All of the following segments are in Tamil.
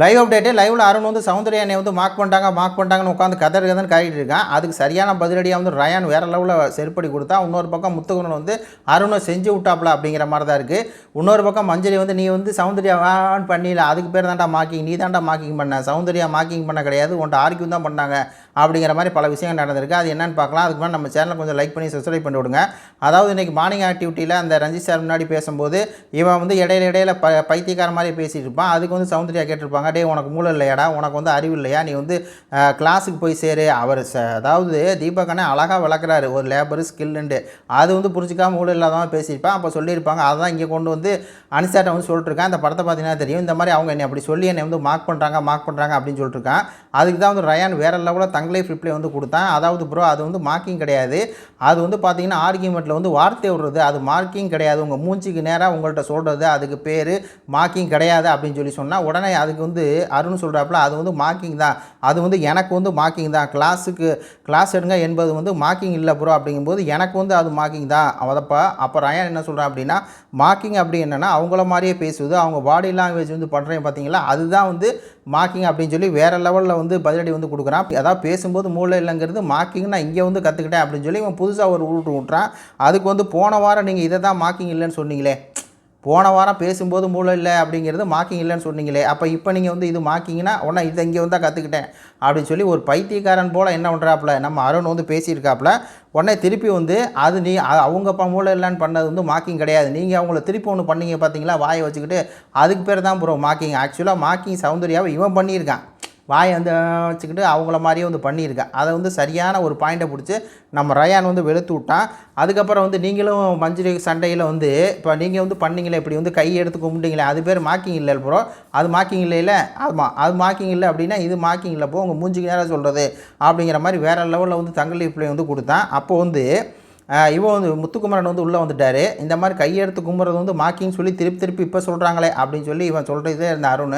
லைவ் அப்டேட்டு லைவில் அருண் வந்து சௌந்தர்யா என்னை வந்து மார்க் பண்ணிட்டாங்க மார்க் பண்ணிட்டாங்கன்னு உட்காந்து கதறு கதன்னு காட்டிட்டு இருக்கான். அதுக்கு சரியான பதிலடியாக வந்து ரயான் வேறு லெவலில் செருப்படி கொடுத்தா இன்னொரு பக்கம் முத்துகுணன் வந்து அருணை செஞ்சு விட்டாப்ல அப்படிங்கிற மாதிரி தான் இருக்குது இன்னொரு பக்கம் மஞ்சரி வந்து நீ வந்து சௌந்தர்யா வான்னு பண்ணில அதுக்கு பேர் தான்டா மார்க்கிங் நீ தான்டா மார்க்கிங் பண்ண. சௌந்தர்யா மார்க்கிங் பண்ண கிடையாது உன்ட்ட ஆர்கியூ தான் பண்ணாங்க. அப்படிங்கிற மாதிரி பல விஷயங்கள் நடந்திருக்கு. அது என்னென்னு பார்க்கலாம். அதுக்கு முன்னாடி நம்ம சேனலை கொஞ்சம் லைக் பண்ணி சப்ஸ்கிரைப் பண்ணி விடுங்க. அதாவது இன்றைக்கி மார்னிங் ஆக்டிவிட்டியில் அந்த ரஞ்சித் சார் முன்னாடி பேசும்போது இவன் வந்து இடையில இடையில ப பைத்தியக்கார மாதிரி பேசிட்டு இருப்பான். அதுக்கு வந்து சௌந்தர்யா கேட்டிருப்பாங்க டேய் உனக்கு மூளை இல்லையாடா? உனக்கு வந்து அறிவு இல்லையா? நீ வந்து கிளாஸுக்கு போய் சேரு. அவர் ச அதாவது தீபக் அண்ணன் அழகாக விளக்குறாரு ஒரு லேபர் ஸ்கில்லுண்டு அது வந்து புரிஞ்சிக்காம மூளை இல்லாதவன் பேசியிருப்பான். அப்போ சொல்லியிருப்பாங்க. அதான் இங்கே கொண்டு வந்து அனிசாட்டை வந்து சொல்லிட்டுருக்கேன். அந்த படத்தை பார்த்தீங்கன்னா தெரியும். இந்த மாதிரி அவங்க என்னை அப்படி சொல்லி என்னை வந்து மார்க் பண்ணுறாங்க மார்க் பண்ணுறாங்க அப்படின்னு சொல்லிட்டுருக்கான். அதுக்கு தான் வந்து ரயான் வேறு லெவலில் தங்களே ரிப்ளை வந்து கொடுத்தேன். அதாவது ப்ரோ அது வந்து மார்க்கிங் கிடையாது. அது வந்து பார்த்தீங்கன்னா ஆர்கியூமெண்ட்டில் வந்து வார்த்தை விடுறது. அது மார்க்கிங் கிடையாது. உங்கள் மூஞ்சிக்கு நேராக உங்கள்கிட்ட சொல்கிறது அதுக்கு பேர் மார்க்கிங் கிடையாது அப்படின்னு சொல்லி சொன்னால் உடனே அதுக்கு வந்து அருண் சொல்கிறாப்புல அது வந்து மார்க்கிங் தான். அது வந்து எனக்கு வந்து மார்க்கிங் தான். கிளாஸுக்கு கிளாஸ் எடுங்க என்பது வந்து மார்க்கிங் இல்லை ப்ரோ அப்படிங்கும்போது எனக்கு வந்து அது மார்க்கிங் தான். அவதப்பா அப்போ ரயான் என்ன சொல்கிறான் அப்படின்னா மார்க்கிங் அப்படி என்னென்னா அவங்கள மாதிரியே பேசுவது அவங்க பாடி லாங்குவேஜ் வந்து பண்ணுறேன் பார்த்தீங்களா அதுதான் வந்து மார்க்கிங் அப்படின்னு சொல்லி வேறு லெவலில் வந்து பதிலடி வந்து கொடுக்குறான். அதாவது பேசும்போது மூளை இல்லைங்கிறது மார்க்கிங் நான் இங்கே வந்து கற்றுக்கிட்டேன் அப்படின்னு சொல்லி இவன் புதுசாக ஒரு உருட்டு விட்றான் அதுக்கு வந்து போன வாரம் நீங்கள் இதை தான் மார்க்கிங் இல்லைன்னு சொன்னீங்களே. போன வாரம் பேசும்போது மூளை இல்லை அப்படிங்கிறது மாக்கிங் இல்லைன்னு சொன்னீங்களே அப்போ இப்போ நீங்கள் வந்து இது மாக்கிங்கன்னா உடனே இதை இங்கே வந்தால் கற்றுக்கிட்டேன் அப்படின்னு சொல்லி ஒரு பைத்தியக்காரன் போல் என்ன பண்ணுறாப்புல நம்ம அருண் வந்து பேசியிருக்காப்புல உடனே திருப்பி வந்து அது நீ அவங்க அப்பா மூளை இல்லைன்னு பண்ணது வந்து மாக்கிங் கிடையாது. நீங்கள் அவங்கள திருப்பி ஒன்று பண்ணீங்க பார்த்தீங்களா வாயை வச்சுக்கிட்டு அதுக்கு பேர் தான் ப்ரோ மாக்கிங் ஆக்சுவலாக மாக்கிங் சௌந்தர்யாவை இவன் பண்ணியிருக்கான். வாயை வந்து வச்சுக்கிட்டு அவங்கள மாதிரியே வந்து பண்ணியிருக்கேன் அதை வந்து சரியான ஒரு பாயிண்ட்டை பிடிச்சி நம்ம ரயான் வந்து வெளுத்து விட்டான். அதுக்கப்புறம் வந்து நீங்களும் மஞ்சள் சண்டையில் வந்து இப்போ நீங்கள் வந்து பண்ணீங்களே இப்படி வந்து கை எடுத்து கும்பிட்டீங்களே அது பேர் மார்க்கிங் இல்லை ப்ரோ அது மார்க்கிங் இல்லைல்ல ஆமாம் அது மார்க்கிங் இல்லை அப்படின்னா இது மார்க்கிங் இல்லை போ உங்கள் மூஞ்சிக்கு நேரம் சொல்கிறது அப்படிங்கிற மாதிரி வேறு லெவலில் வந்து தங்கல் பிள்ளை வந்து கொடுத்தான். அப்போ வந்து இவன் வந்து முத்துக்குமரன் வந்து உள்ளே வந்துட்டார். இந்த மாதிரி கையெடுத்து கும்புறது வந்து மாக்கிங் சொல்லி திருப்பி திருப்பி இப்போ சொல்கிறாங்களே அப்படின்னு சொல்லி இவன் சொல்கிறதே இருந்த அருண்.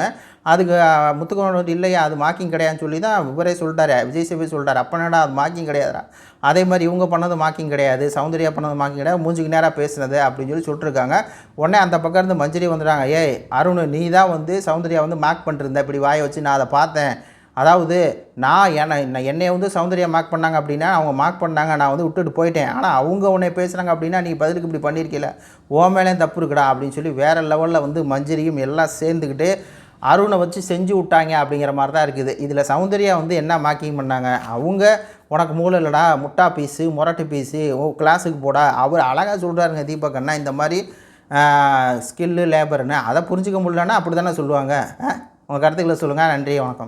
அதுக்கு முத்துக்குமரன் வந்து இல்லையா அது மாக்கிங் கிடையாதுன்னு சொல்லி தான் இவரே சொல்லிட்டாரு. விஜய் சேவி சொல்லிட்டாரு அப்பனடா அது மாக்கிங் கிடையாதுடா. அதே மாதிரி இவங்க பண்ணது மாக்கிங் கிடையாது. சௌந்தர்யா பண்ணது மாக்கிங் கிடையாது. மூஞ்சிக்கு நேராக பேசுனது அப்படின்னு சொல்லி சொல்லிட்டுருக்காங்க. உடனே அந்த பக்கம் இருந்து மஞ்சரி வந்துடுறாங்க ஏய் அருண் நீ தான் வந்து சௌந்தர்யா வந்து மார்க் பண்ணிருந்த இப்படி வாயை வச்சு நான் அதை பார்த்தேன். அதாவது நான் என்னை வந்து சௌந்தர்யா மார்க் பண்ணாங்க அப்படின்னா அவங்க மார்க் பண்ணாங்க நான் வந்து விட்டுட்டு போயிட்டேன். ஆனால் அவங்க உன்னை பேசுகிறாங்க அப்படின்னா நீ பதிலுக்கு இப்படி பண்ணியிருக்கல ஓ மேலேயும் தப்பு இருக்குடா அப்படின்னு சொல்லி வேறு லெவலில் வந்து மஞ்சரியும் எல்லாம் சேர்ந்துக்கிட்டு அருணை வச்சு செஞ்சு விட்டாங்க அப்படிங்கிற மாதிரி தான் இருக்குது. இதில் சௌந்தர்யா வந்து என்ன மார்க்கிங் பண்ணாங்க? அவங்க உனக்கு மூளை இல்லைடா முட்டா பீஸு முரட்டு பீஸு ஓ கிளாஸுக்கு போடா. அவர் அழகாக சொல்கிறாருங்க தீபக் அண்ணா இந்த மாதிரி ஸ்கில்லு லேபர்னு அதை புரிஞ்சுக்க முடியலன்னா அப்படி தானே சொல்லுவாங்க உங்கள் கருத்துக்களை சொல்லுங்கள் நன்றி வணக்கம்.